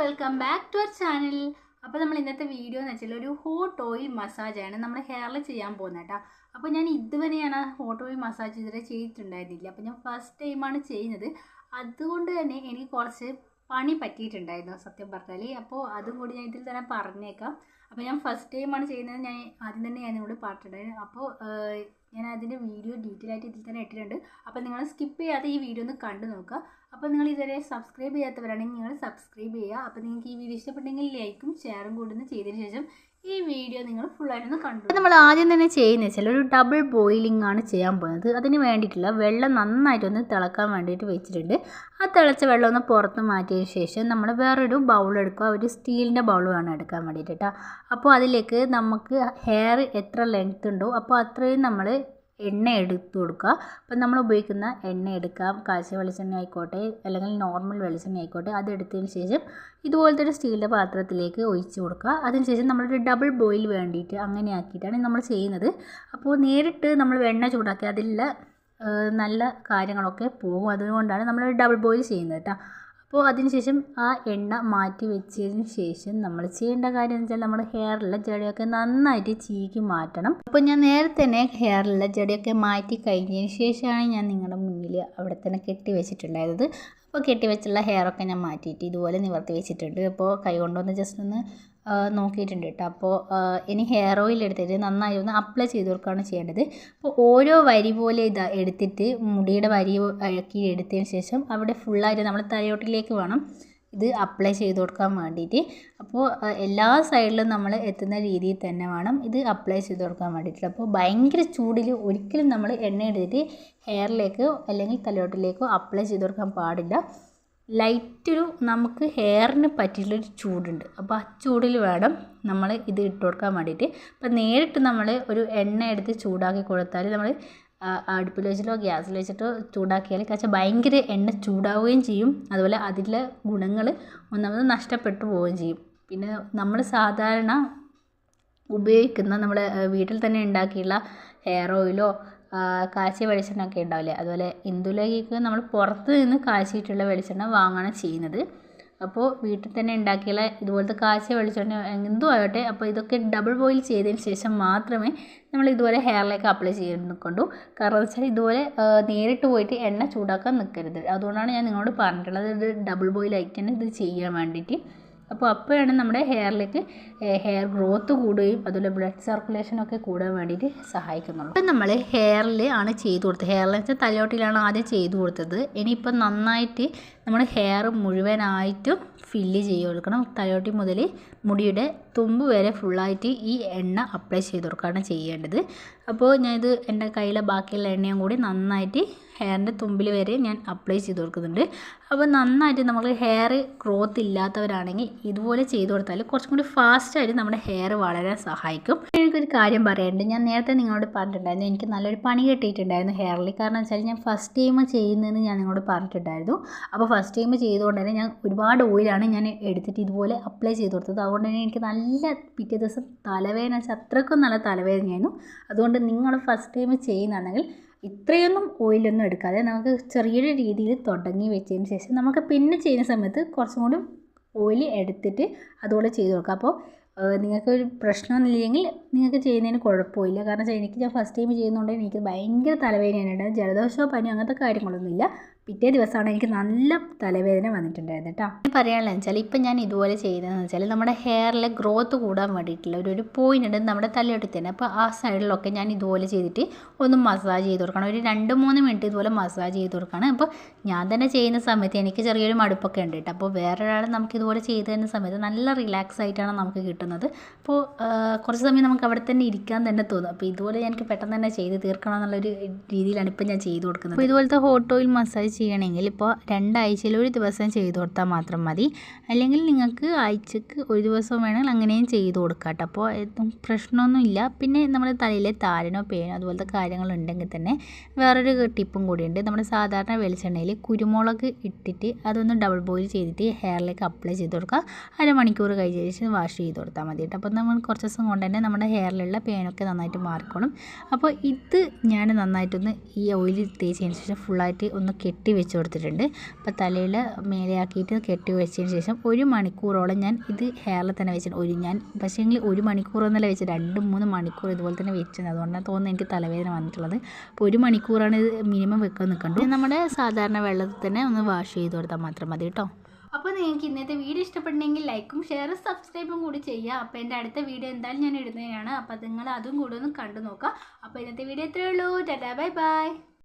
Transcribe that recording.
Welcome back to our channel അപ്പോൾ നമ്മൾ ഇന്നത്തെ വീഡിയോ എന്ന് വെച്ചാൽ ഒരു ഹോട്ട് ഓയിൽ മസാജാണ് നമ്മുടെ ഹെയറിൽ ചെയ്യാൻ പോകുന്നത് കേട്ടോ അപ്പോൾ ഞാൻ ഇതുവരെയാണ് ഹോട്ട് ഓയിൽ മസാജ് ഇതുവരെ ചെയ്തിട്ടുണ്ടായിരുന്നില്ല. അപ്പോൾ ഞാൻ ഫസ്റ്റ് ടൈമാണ് ചെയ്യുന്നത്. അതുകൊണ്ട് തന്നെ എനിക്ക് കുറച്ച് പണി പറ്റിയിട്ടുണ്ടായിരുന്നു സത്യം പറഞ്ഞാൽ അപ്പോൾ അതും കൂടി ഞാൻ ഇതിൽ തന്നെ പറഞ്ഞേക്കാം. അപ്പോൾ ഞാൻ ഫസ്റ്റ് ടൈമാണ് ചെയ്യുന്നത്. ഞാൻ ആദ്യം തന്നെ ഞാൻ നിങ്ങളോട് പറഞ്ഞിട്ടുണ്ടായിരുന്നു അപ്പോൾ ഞാൻ അതിന്റെ വീഡിയോ ഡീറ്റെയിൽ ആയിട്ട് ഇതിൽ തന്നെ ഇട്ടിട്ടുണ്ട്. അപ്പോൾ നിങ്ങൾ സ്കിപ്പ് ചെയ്യാതെ ഈ വീഡിയോ ഒന്ന് കണ്ടു നോക്കുക. അപ്പോൾ നിങ്ങൾ ഇതുവരെ സബ്സ്ക്രൈബ് ചെയ്യാത്തവരാണെങ്കിൽ നിങ്ങൾ സബ്സ്ക്രൈബ് ചെയ്യുക. അപ്പോൾ നിങ്ങൾക്ക് ഈ വീഡിയോ ഇഷ്ടപ്പെട്ടെങ്കിൽ ലൈക്കും ഷെയറും കൂടി ഒന്ന് ചെയ്തതിന് ശേഷം ഈ വീഡിയോ നിങ്ങൾ ഫുള്ളായിട്ടൊന്ന് കണ്ടു നമ്മൾ ആദ്യം തന്നെ ചെയ്യുന്നത് വെച്ചാൽ ഒരു ഡബിൾ ബോയിലിംഗ് ആണ് ചെയ്യാൻ പോകുന്നത്. അതിന് വേണ്ടിയിട്ടുള്ള വെള്ളം നന്നായിട്ടൊന്ന് തിളക്കാൻ വേണ്ടിയിട്ട് വെച്ചിട്ടുണ്ട്. ആ തിളച്ച വെള്ളം ഒന്ന് പുറത്ത് മാറ്റിയതിന് ശേഷം നമ്മൾ വേറൊരു ബൗൾ എടുക്കുക. ഒരു സ്റ്റീലിന്റെ ബൗൾ വേണം എടുക്കാൻ വേണ്ടിയിട്ട് കേട്ടോ അപ്പോൾ അതിലേക്ക് നമുക്ക് ഹെയർ എത്ര ലെങ്ത് ഉണ്ടോ അപ്പോൾ അത്രയും നമ്മൾ എണ്ണ എടുത്തു കൊടുക്കുക. അപ്പം നമ്മൾ ഉപയോഗിക്കുന്ന എണ്ണ എടുക്കാം കാഴ്ച വെളിച്ചെണ്ണ ആയിക്കോട്ടെ അല്ലെങ്കിൽ നോർമൽ വെളിച്ചെണ്ണ ആയിക്കോട്ടെ അത് എടുത്തതിന് ശേഷം ഇതുപോലത്തെ ഒരു സ്റ്റീലിന്റെ പാത്രത്തിലേക്ക് ഒഴിച്ച് കൊടുക്കുക. അതിനുശേഷം നമ്മളൊരു ഡബിൾ ബോയിൽ വേണ്ടിയിട്ട് അങ്ങനെ ആക്കിയിട്ടാണ് നമ്മൾ ചെയ്യുന്നത്. അപ്പോൾ നേരിട്ട് നമ്മൾ എണ്ണ ചൂടാക്കി അതിലുള്ള നല്ല കാര്യങ്ങളൊക്കെ പോകും. അതുകൊണ്ടാണ് നമ്മൾ ഡബിൾ ബോയിൽ ചെയ്യുന്നത് കേട്ടോ. അപ്പോൾ അതിനുശേഷം ആ എണ്ണ മാറ്റി വെച്ചതിന് ശേഷം നമ്മൾ ചെയ്യേണ്ട കാര്യം എന്ന് വെച്ചാൽ നമ്മുടെ ഹെയറിലെ ജടിയൊക്കെ നന്നായിട്ട് ചീക്കി മാറ്റണം. അപ്പോൾ ഞാൻ നേരത്തെ തന്നെ ഹെയറിലെ ജടിയൊക്കെ മാറ്റി കഴിഞ്ഞതിന് ശേഷമാണ് ഞാൻ നിങ്ങളുടെ മുന്നിൽ അവിടെ തന്നെ കെട്ടി വെച്ചിട്ടുണ്ടായിരുന്നത് അപ്പോൾ കെട്ടി വെച്ചുള്ള ഹെയറൊക്കെ ഞാൻ മാറ്റിയിട്ട് ഇതുപോലെ നിവർത്തി വെച്ചിട്ടുണ്ട്. അപ്പോൾ കൈ കൊണ്ടൊന്ന് ജസ്റ്റ് ഒന്ന് നോക്കിയിട്ടുണ്ട് കേട്ടോ. അപ്പോൾ ഇനി ഹെയർ ഓയിൽ എടുത്തിട്ട് നന്നായി ഒന്ന് അപ്ലൈ ചെയ്ത് കൊടുക്കുകയാണ് ചെയ്യേണ്ടത്. അപ്പോൾ ഓരോ വരി പോലെ ഇതാ എടുത്തിട്ട് മുടിയുടെ വരി ഇളക്കി എടുത്തതിന് ശേഷം അവിടെ ഫുള്ളായിട്ട് നമ്മൾ തലയോട്ടിലേക്ക് വേണം ഇത് അപ്ലൈ ചെയ്ത് കൊടുക്കാൻ വേണ്ടിയിട്ട് അപ്പോൾ എല്ലാ സൈഡിലും നമ്മൾ എത്തുന്ന രീതിയിൽ തന്നെ വേണം ഇത് അപ്ലൈ ചെയ്ത് കൊടുക്കാൻ വേണ്ടിയിട്ട് അപ്പോൾ ഭയങ്കര ചൂടിൽ ഒരിക്കലും നമ്മൾ എണ്ണ എടുത്തിട്ട് ഹെയറിലേക്കോ അല്ലെങ്കിൽ തലയോട്ടിലേക്കോ അപ്ലൈ ചെയ്ത് കൊടുക്കാൻ പാടില്ല. ലൈറ്റൊരു നമുക്ക് ഹെയറിന് പറ്റിയിട്ടുള്ളൊരു ചൂടുണ്ട്. അപ്പോൾ ആ ചൂടിൽ വേണം നമ്മൾ ഇത് ഇട്ട് കൊടുക്കാൻ വേണ്ടിയിട്ട് അപ്പോൾ നേരിട്ട് നമ്മൾ ഒരു എണ്ണ എടുത്ത് ചൂടാക്കി കൊടുത്താൽ നമ്മൾ അടുപ്പിൽ വെച്ചിട്ടോ ഗ്യാസിൽ വെച്ചിട്ടോ ചൂടാക്കിയാൽ കാച്ച ഭയങ്കര എണ്ണ ചൂടാവുകയും ചെയ്യും. അതുപോലെ അതിലെ ഗുണങ്ങൾ ഒന്നാമത് നഷ്ടപ്പെട്ടു പോവുകയും ചെയ്യും. പിന്നെ നമ്മൾ സാധാരണ ഉപയോഗിക്കുന്ന നമ്മൾ വീട്ടിൽ തന്നെ ഉണ്ടാക്കിയുള്ള ഹെയർ ഓയിലോ കാച്ചിയ വെളിച്ചെണ്ണ ഒക്കെ ഉണ്ടാവില്ലേ? അതുപോലെ ഇന്ദുലേഖയ്ക്ക് നമ്മൾ പുറത്ത് നിന്ന് കാച്ചിയിട്ടുള്ള വെളിച്ചെണ്ണ വാങ്ങുകയാണ് ചെയ്യുന്നത്. അപ്പോൾ വീട്ടിൽ തന്നെ ഉണ്ടാക്കിയുള്ള ഇതുപോലത്തെ കാച്ചിയ വെളിച്ചെണ്ണ എന്തും ആവട്ടെ അപ്പോൾ ഇതൊക്കെ ഡബിൾ ബോയിൽ ചെയ്തതിന് ശേഷം മാത്രമേ നമ്മൾ ഇതുപോലെ ഹെയറിലേക്ക് അപ്ലൈ ചെയ്യാൻ കാരണം വെച്ചാൽ ഇതുപോലെ നേരിട്ട് പോയിട്ട് എണ്ണ ചൂടാക്കാൻ നിൽക്കരുത്. അതുകൊണ്ടാണ് ഞാൻ നിങ്ങളോട് പറഞ്ഞിട്ടുള്ളത് ഇത് ഡബിൾ ബോയിൽ ആയിട്ട് തന്നെ ഇത് ചെയ്യാൻ വേണ്ടിയിട്ട്. അപ്പോൾ അപ്പോഴാണ് നമ്മുടെ ഹെയറിലേക്ക് ഹെയർ ഗ്രോത്ത് കൂടുകയും അതുപോലെ ബ്ലഡ് സർക്കുലേഷനൊക്കെ കൂടാൻ വേണ്ടിയിട്ട് സഹായിക്കുന്നുള്ളൂ. അപ്പം നമ്മൾ ഹെയറിൽ ആണ് ചെയ്തു കൊടുത്തത്. ഹെയറിൽ വെച്ചാൽ തലയോട്ടിലാണ് ആദ്യം ചെയ്തു കൊടുത്തത്. ഇനിയിപ്പോൾ നന്നായിട്ട് നമ്മൾ ഹെയർ മുഴുവനായിട്ടും ഫില്ല് ചെയ്ത് കൊടുക്കണം. തലയോട്ടി മുതൽ മുടിയുടെ തുമ്പ് വരെ ഫുള്ളായിട്ട് ഈ എണ്ണ അപ്ലൈ ചെയ്ത് കൊടുക്കുകയാണ് ചെയ്യേണ്ടത്. അപ്പോൾ ഞാനിത് എന്റെ കയ്യിലെ ബാക്കിയുള്ള എണ്ണയും കൂടി നന്നായിട്ട് ഹെയറിന്റെ തുമ്പിൽ വരെ ഞാൻ അപ്ലൈ ചെയ്ത് കൊടുക്കുന്നുണ്ട്. അപ്പോൾ നന്നായിട്ട് നമ്മൾ ഹെയർ ഗ്രോത്ത് ഇല്ലാത്തവരാണെങ്കിൽ ഇതുപോലെ ചെയ്തു കൊടുത്താൽ കുറച്ചും കൂടി ഫാസ്റ്റായിട്ട് നമ്മുടെ ഹെയർ വളരാൻ സഹായിക്കും. എനിക്കൊരു കാര്യം പറയാനുണ്ട്. ഞാൻ നേരത്തെ നിങ്ങളോട് പറഞ്ഞിട്ടുണ്ടായിരുന്നു. എനിക്ക് നല്ലൊരു പണി കിട്ടിയിട്ടുണ്ടായിരുന്നു ഹെയറിൽ. കാരണം വെച്ചാൽ ഞാൻ ഫസ്റ്റ് ടൈം ചെയ്യുന്നതെന്ന് ഞാൻ നിങ്ങളോട് പറഞ്ഞിട്ടുണ്ടായിരുന്നു. അപ്പോൾ ഫസ്റ്റ് ടൈം ചെയ്തുകൊണ്ട് തന്നെ ഞാൻ ഒരുപാട് ഓയിലാണ് ഞാൻ എടുത്തിട്ട് ഇതുപോലെ അപ്ലൈ ചെയ്ത് കൊടുത്തത്. അതുകൊണ്ട് തന്നെ എനിക്ക് നല്ല പിറ്റേ ദിവസം തലവേദന വെച്ചാൽ അത്രയ്ക്കും നല്ല തലവേദനയായിരുന്നു. അതുകൊണ്ട് നിങ്ങൾ ഫസ്റ്റ് ടൈം ചെയ്യുന്നതാണെങ്കിൽ ഇത്രയൊന്നും ഓയിലൊന്നും എടുക്കാതെ നമുക്ക് ചെറിയൊരു രീതിയിൽ തുടങ്ങി വെച്ചതിന് ശേഷം നമുക്ക് പിന്നെ ചെയ്യുന്ന സമയത്ത് കുറച്ചും കൂടി ഓയിൽ എടുത്തിട്ട് അതുപോലെ ചെയ്ത് കൊടുക്കുക അപ്പോൾ നിങ്ങൾക്ക് ഒരു പ്രശ്നമൊന്നുമില്ലെങ്കിൽ നിങ്ങൾക്ക് ചെയ്യുന്നതിന് കുഴപ്പമില്ല. കാരണം എനിക്ക് ഞാൻ ഫസ്റ്റ് ടൈം ചെയ്യുന്നതുകൊണ്ട് എനിക്ക് ഭയങ്കര തലവേദനയാണ്. ജലദോഷമോ പനിയോ അങ്ങനത്തെ കാര്യങ്ങളൊന്നുമില്ല. പിറ്റേ ദിവസമാണ് എനിക്ക് നല്ല തലവേദന വന്നിട്ടുണ്ടായിരുന്നു കേട്ടോ. പറയാനുള്ളത് വെച്ചാൽ ഇപ്പം ഞാൻ ഇതുപോലെ ചെയ്യുന്നതെന്ന് വെച്ചാൽ നമ്മുടെ ഹെയറിലെ ഗ്രോത്ത് കൂടാൻ വേണ്ടിയിട്ടുള്ള ഒരു ഒരു പോയിന്റ് ഉണ്ട് നമ്മുടെ തലയോട്ടി തന്നെ. അപ്പോൾ ആ സൈഡിലൊക്കെ ഞാൻ ഇതുപോലെ ചെയ്തിട്ട് ഒന്ന് മസാജ് ചെയ്ത് കൊടുക്കണം. ഒരു രണ്ട് മൂന്ന് മിനിറ്റ് ഇതുപോലെ മസാജ് ചെയ്ത് കൊടുക്കണം. അപ്പോൾ ഞാൻ തന്നെ ചെയ്യുന്ന സമയത്ത് എനിക്ക് ചെറിയൊരു മടുപ്പൊക്കെ ഉണ്ട് കേട്ടോ. അപ്പോൾ വേറൊരാൾ നമുക്ക് ഇതുപോലെ ചെയ്ത് തരുന്ന സമയത്ത് നല്ല റിലാക്സ് ആയിട്ടാണ് നമുക്ക് കിട്ടുന്നത്. അപ്പോൾ കുറച്ച് സമയം നമുക്ക് അവിടെ തന്നെ ഇരിക്കാൻ തന്നെ തോന്നും. അപ്പോൾ ഇതുപോലെ എനിക്ക് പെട്ടെന്ന് തന്നെ ചെയ്ത് തീർക്കണം എന്നുള്ളൊരു രീതിയിലാണ് ഇപ്പോൾ ഞാൻ ചെയ്ത് കൊടുക്കുന്നത്. അപ്പോൾ ഇതുപോലത്തെ ഹോട്ട് ഓയിൽ മസാജ് ചെയ്യണമെങ്കിൽ ഇപ്പോൾ രണ്ടാഴ്ചയിൽ ഒരു ദിവസം ചെയ്തു കൊടുത്താൽ മാത്രം മതി. അല്ലെങ്കിൽ നിങ്ങൾക്ക് ആഴ്ചക്ക് ഒരു ദിവസം വേണമെങ്കിൽ അങ്ങനെയും ചെയ്തു കൊടുക്കാം കേട്ടോ. അപ്പോൾ പ്രശ്നമൊന്നുമില്ല. പിന്നെ നമ്മുടെ തലയിലെ താരനോ പേനോ അതുപോലത്തെ കാര്യങ്ങളുണ്ടെങ്കിൽ തന്നെ വേറൊരു ടിപ്പും കൂടിയുണ്ട്. നമ്മുടെ സാധാരണ വെളിച്ചെണ്ണയിൽ കുരുമുളക് ഇട്ടിട്ട് അതൊന്ന് ഡബിൾ ബോയിൽ ചെയ്തിട്ട് ഹെയറിലേക്ക് അപ്ലൈ ചെയ്ത് കൊടുക്കുക. അരമണിക്കൂർ കഴിഞ്ഞ ശേഷം വാഷ് ചെയ്ത് കൊടുത്താൽ മതി കേട്ടോ. അപ്പോൾ നമ്മൾ കുറച്ച് ദിവസം കൊണ്ട് തന്നെ നമ്മുടെ ഹെയറിലുള്ള പേനൊക്കെ നന്നായിട്ട് മാറിക്കോളും. അപ്പോൾ ഇത് ഞാൻ നന്നായിട്ടൊന്ന് ഈ ഓയിൽ തേച്ചതിന് ശേഷം ഫുള്ളായിട്ട് ഒന്ന് കെട്ടി കെട്ടി വെച്ച് കൊടുത്തിട്ടുണ്ട്. അപ്പോൾ തലയിൽ മേലെയാക്കിയിട്ട് കെട്ടി വെച്ചതിന് ശേഷം ഒരു മണിക്കൂറോളം ഞാൻ ഇത് ഹെയറിൽ തന്നെ വെച്ചിട്ടുണ്ട് ഒരു ഞാൻ പക്ഷേങ്കിൽ ഒരു മണിക്കൂർ എന്നല്ല വെച്ചത്. രണ്ട് മൂന്ന് മണിക്കൂർ ഇതുപോലെ തന്നെ വെച്ചത്. അതുകൊണ്ടാണ് തോന്നുന്നത് എനിക്ക് തലവേദന വന്നിട്ടുള്ളത്. അപ്പോൾ ഒരു മണിക്കൂറാണ് ഇത് മിനിമം വെക്കാൻ നിൽക്കേണ്ടത് നമ്മുടെ സാധാരണ വെള്ളത്തിൽ തന്നെ ഒന്ന് വാഷ് ചെയ്ത് കൊടുത്താൽ മാത്രം മതി കേട്ടോ. അപ്പോൾ നിങ്ങൾക്ക് ഇന്നത്തെ വീഡിയോ ഇഷ്ടപ്പെട്ടുണ്ടെങ്കിൽ ലൈക്കും ഷെയറും സബ്സ്ക്രൈബും കൂടി ചെയ്യുക. അപ്പോൾ എന്റെ അടുത്ത വീഡിയോ എന്തായാലും ഞാൻ ഇടുന്നതിനാണ്. അപ്പോൾ നിങ്ങൾ അതും കൂടെ ഒന്ന് കണ്ടു നോക്കുക. അപ്പോൾ ഇന്നത്തെ വീഡിയോ ഇത്രയേ ഉള്ളൂ. Tata bye bye